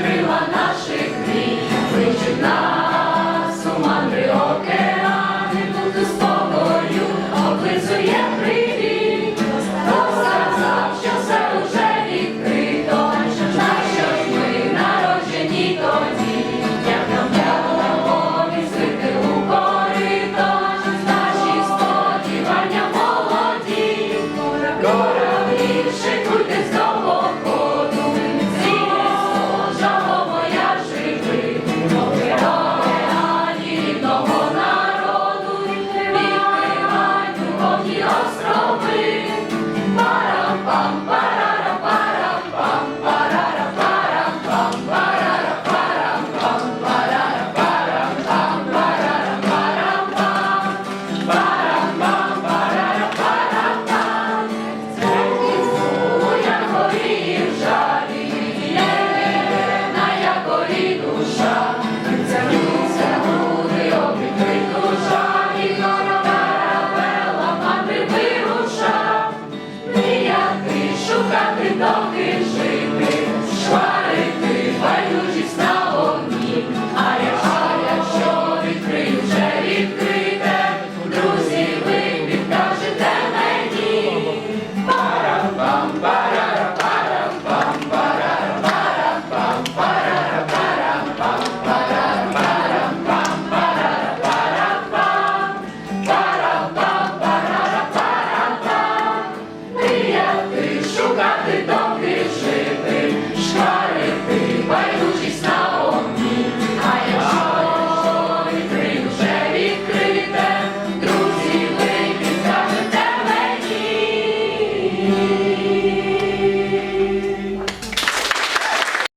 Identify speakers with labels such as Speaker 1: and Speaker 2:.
Speaker 1: Крила наших крій, кличуть нас. vida.